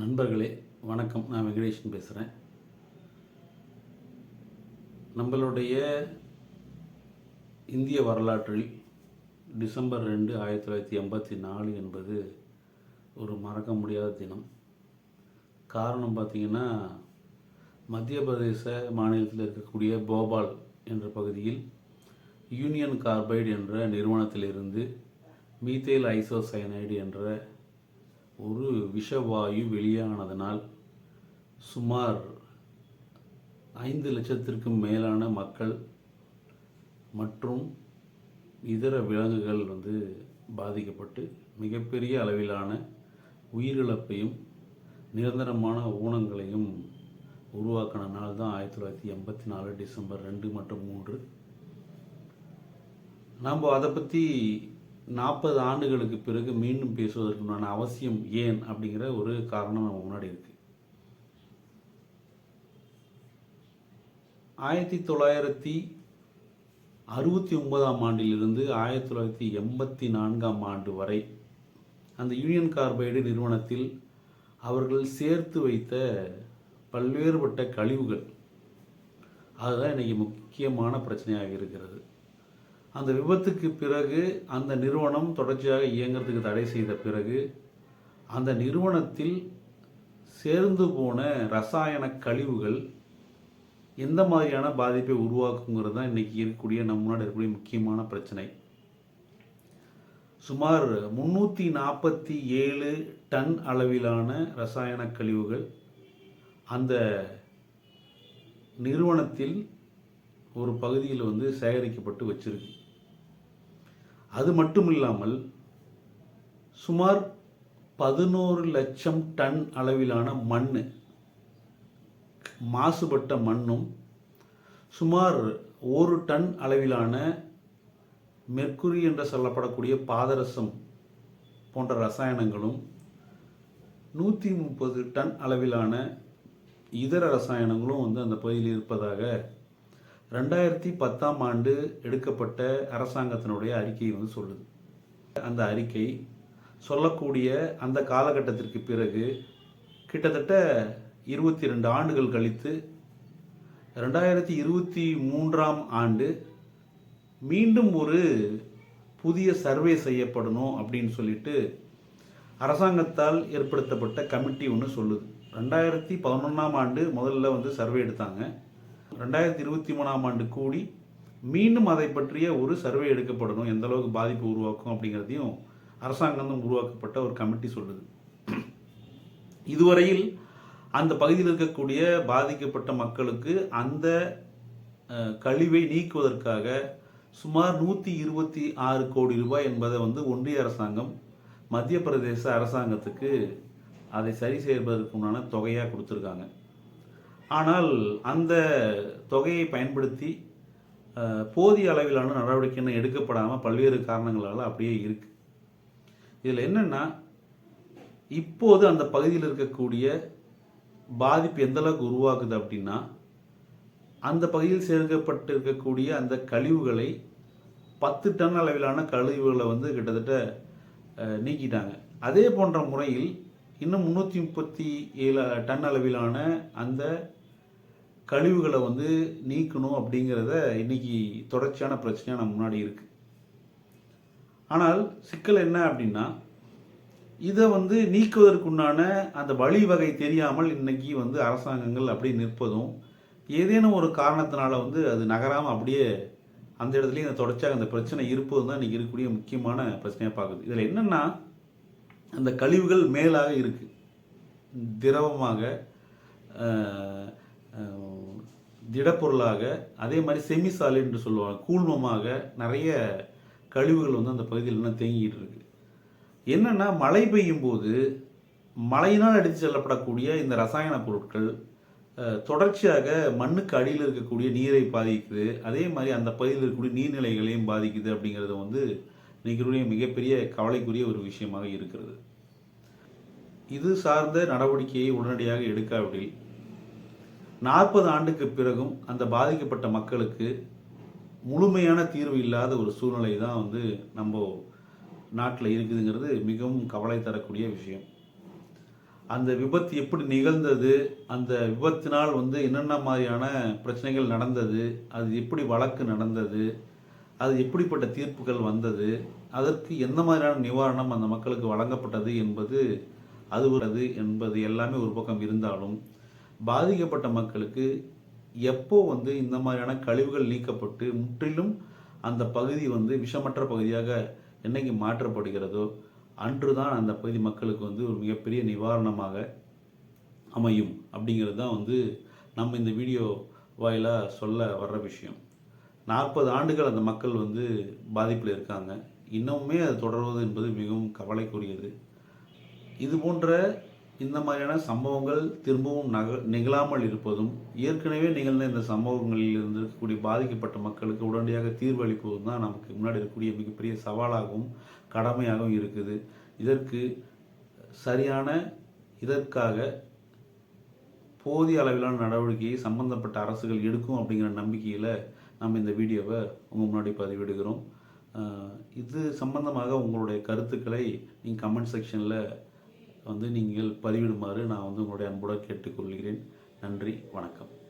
நண்பர்களே வணக்கம். நான் வெங்கடேஷன் பேசுகிறேன் நம்மளுடைய இந்திய வரலாற்றில் டிசம்பர் ரெண்டு ஆயிரத்தி தொள்ளாயிரத்தி எண்பத்தி நாலு என்பது ஒரு மறக்க முடியாத தினம். காரணம் பார்த்தீங்கன்னா மத்திய பிரதேச மாநிலத்தில் இருக்கக்கூடிய போபால் என்ற பகுதியில் யூனியன் கார்பைடு என்ற நிறுவனத்திலிருந்து மீத்தேல் ஐசோசைனைடு என்ற ஒரு விஷவாயு வெளியானதனால் சுமார் ஐந்து லட்சத்திற்கும் மேலான மக்கள் மற்றும் இதர விலங்குகள் வந்து பாதிக்கப்பட்டு மிகப்பெரிய அளவிலான உயிரிழப்பையும் நிரந்தரமான ஊனங்களையும் உருவாக்கின நாள் தான் ஆயிரத்தி தொள்ளாயிரத்தி எண்பத்தி நாலு டிசம்பர் ரெண்டு மற்றும் மூன்று. நாம் அதை பற்றி நாற்பது ஆண்டுகளுக்கு பிறகு மீண்டும் பேசுவதற்குண்டான அவசியம் ஏன் அப்படிங்கிற ஒரு காரணம் நம்ம முன்னாடி இருக்கு. ஆயிரத்தி தொள்ளாயிரத்தி அறுபத்தி ஒன்பதாம் ஆண்டிலிருந்து ஆயிரத்தி தொள்ளாயிரத்தி எண்பத்தி நான்காம் ஆண்டு வரை அந்த யூனியன் கார்பைடு நிறுவனத்தில் அவர்கள் சேர்த்து வைத்த பல்வேறுபட்ட கழிவுகள். அதுதான் இன்னைக்கு முக்கியமான பிரச்சனையாக இருக்கிறது. அந்த விபத்துக்கு பிறகு அந்த நிறுவனம் தொடர்ச்சியாக இயங்குறதுக்கு தடை செய்த பிறகு அந்த நிறுவனத்தில் சேர்ந்து போன ரசாயன கழிவுகள் எந்த மாதிரியான பாதிப்பை உருவாக்குங்கிறது தான் இன்றைக்கி இருக்கக்கூடிய நம்ம முன்னாடி இருக்கக்கூடிய முக்கியமான பிரச்சனை. சுமார் முந்நூற்றி நாற்பத்தி ஏழு டன் அளவிலான ரசாயன கழிவுகள் அந்த நிறுவனத்தில் ஒரு பகுதியில் வந்து சேகரிக்கப்பட்டு வச்சிருக்கு. அது மட்டும் இல்லாமல் சுமார் பதினோரு லட்சம் டன் அளவிலான மண் மாசுபட்ட மண்ணும் சுமார் ஒரு டன் அளவிலான மெர்க்குரி என்று சொல்லப்படக்கூடிய பாதரசம் போன்ற ரசாயனங்களும் நூற்றி முப்பது டன் அளவிலான இதர ரசாயனங்களும் வந்து அந்த பகுதியில் இருப்பதாக ரெண்டாயிரத்தி பத்தாம் ஆண்டு எடுக்கப்பட்ட அரசாங்கத்தினுடைய அறிக்கை வந்து சொல்லுது. அந்த அறிக்கை சொல்லக்கூடிய அந்த காலகட்டத்திற்கு பிறகு கிட்டத்தட்ட இருபத்தி ரெண்டு ஆண்டுகள் கழித்து ரெண்டாயிரத்தி இருபத்தி மூன்றாம் ஆண்டு மீண்டும் ஒரு புதிய சர்வே செய்யப்படணும் அப்படின்னு சொல்லிட்டு அரசாங்கத்தால் ஏற்படுத்தப்பட்ட கமிட்டி ஒன்று சொல்லுது. ரெண்டாயிரத்தி பதினொன்றாம் ஆண்டு முதல்ல வந்து சர்வே எடுத்தாங்க. ரெண்டாயிரத்தி இருபத்தி மூணாம் ஆண்டு கூடி மீண்டும் அதை பற்றிய ஒரு சர்வே எடுக்கப்படணும். எந்த அளவுக்கு பாதிப்பு உருவாக்கும் அப்படிங்கிறதையும் அரசாங்கம் உருவாக்கப்பட்ட ஒரு கமிட்டி சொல்லுது. இதுவரையில் அந்த பகுதியில் இருக்கக்கூடிய பாதிக்கப்பட்ட மக்களுக்கு அந்த கழிவை நீக்குவதற்காக சுமார் நூற்றி இருபத்தி ஆறு கோடி ரூபாய் என்பதை வந்து ஒன்றிய அரசாங்கம் மத்திய பிரதேச அரசாங்கத்துக்கு அதை சரி செய்வதற்குண்டான தொகையாக கொடுத்துருக்காங்க. ஆனால் அந்த தொகையை பயன்படுத்தி போதிய அளவிலான நடவடிக்கைன்னு எடுக்கப்படாமல் பல்வேறு காரணங்களால் அப்படியே இருக்குது இதில் என்னென்னா இப்போது அந்த பகுதியில் இருக்கக்கூடிய பாதிப்பு எந்த அளவுக்கு உருவாக்குது அப்படின்னா அந்த பகுதியில் சேர்க்கப்பட்டு இருக்கக்கூடிய அந்த கழிவுகளை பத்து டன் அளவிலான கழிவுகளை வந்து கிட்டத்தட்ட நீக்கிட்டாங்க. அதே போன்ற முறையில் இன்னும் முந்நூற்றி முப்பத்தி ஏழு டன் அளவிலான அந்த கழிவுகளை வந்து நீக்கணும் அப்படிங்கிறத இன்னைக்கு தொடர்ச்சியான பிரச்சனையாக நம்ம முன்னாடி இருக்குது ஆனால் சிக்கல் என்ன அப்படின்னா இதை வந்து நீக்குவதற்குண்டான அந்த வழிவகை தெரியாமல் இன்னைக்கு வந்து அரசாங்கங்கள் அப்படியே நிற்பதும் ஏதேனும் ஒரு காரணத்தினால வந்து அது நகராமல் அப்படியே அந்த இடத்துலையும் இந்த தொடர்ச்சியாக அந்த பிரச்சனை இருப்பதும் தான் இன்றைக்கி இருக்கக்கூடிய முக்கியமான பிரச்சனையாக பார்க்குது. இதில் என்னென்னா அந்த கழிவுகள் மேலாக இருக்கு. திரவமாக திடப்பொருளாக அதே மாதிரி செமிசாலிட் என்று சொல்லுவாங்க. கூழ்மமாக நிறைய கழிவுகள் வந்து அந்த பகுதியில் இன்னும் தேங்கிட்டு இருக்கு. என்னென்னா மழை பெய்யும் போது மழையினால் அடித்து செல்லப்படக்கூடிய இந்த ரசாயன பொருட்கள் தொடர்ச்சியாக மண்ணுக்கு அடியில் இருக்கக்கூடிய நீரை பாதிக்குது. அதே மாதிரி அந்த பகுதியில் இருக்கக்கூடிய நீர்நிலைகளையும் பாதிக்குது அப்படிங்கிறது வந்து இன்னைக்கு மிகப்பெரிய கவலைக்குரிய ஒரு விஷயமாக இருக்கிறது. இது சார்ந்த நடவடிக்கையை உடனடியாக எடுக்காவிடில் நாற்பது ஆண்டுக்கு பிறகும் அந்த பாதிக்கப்பட்ட மக்களுக்கு முழுமையான தீர்வு இல்லாத ஒரு சூழ்நிலை தான் வந்து நம்ம நாட்டில் இருக்குதுங்கிறது மிகவும் கவலை தரக்கூடிய விஷயம். அந்த விபத்து எப்படி நிகழ்ந்தது அந்த விபத்தினால் வந்து என்னென்ன மாதிரியான பிரச்சனைகள் நடந்தது அது எப்படி வழக்கு நடந்தது அது எப்படிப்பட்ட தீர்ப்புகள் வந்தது அதற்கு எந்த மாதிரியான நிவாரணம் அந்த மக்களுக்கு வழங்கப்பட்டது என்பது அது என்பது எல்லாமே ஒரு பக்கம் இருந்தாலும் பாதிக்கப்பட்ட மக்களுக்கு எப்போ வந்து இந்த மாதிரியான கழிவுகள் நீக்கப்பட்டு முற்றிலும் அந்த பகுதி வந்து விஷமற்ற பகுதியாக என்னைக்கு மாற்றப்படுகிறதோ அன்று தான் அந்த பகுதி மக்களுக்கு வந்து ஒரு மிகப்பெரிய நிவாரணமாக அமையும். அப்படிங்கிறது தான் வந்து நம்ம இந்த வீடியோ வாயிலாக சொல்ல வர்ற விஷயம். நாற்பது ஆண்டுகள் அந்த மக்கள் வந்து பாதிப்பில் இருக்காங்க. இன்னமுமே அது தொடர்வது என்பது மிகவும் கவலைக்குரியது. இது போன்ற இந்த மாதிரியான சம்பவங்கள் திரும்பவும் நக நிகழாமல் இருப்பதும் ஏற்கனவே நிகழ்ந்த இந்த சம்பவங்களில் இருந்து இருக்கக்கூடிய பாதிக்கப்பட்ட மக்களுக்கு உடனடியாக தீர்வு அளிப்பதும் தான் நமக்கு முன்னாடி இருக்கக்கூடிய மிகப்பெரிய சவாலாகவும் கடமையாகவும் இருக்குது. இதற்கு சரியான இதற்காக போதிய அளவிலான நடவடிக்கையை சம்பந்தப்பட்ட அரசுகள் எடுக்கும் அப்படிங்கிற நம்பிக்கையில் நம்ம இந்த வீடியோவை உங்கள் முன்னாடி பதிவிடுகிறோம். இது சம்பந்தமாக உங்களுடைய கருத்துக்களை நீங்கள் கமெண்ட் செக்ஷனில் வந்து நீங்கள் பதிவிடுமாறு நான் வந்து உங்களுடைய அன்புடன் கேட்டுக்கொள்கிறேன். நன்றி வணக்கம்.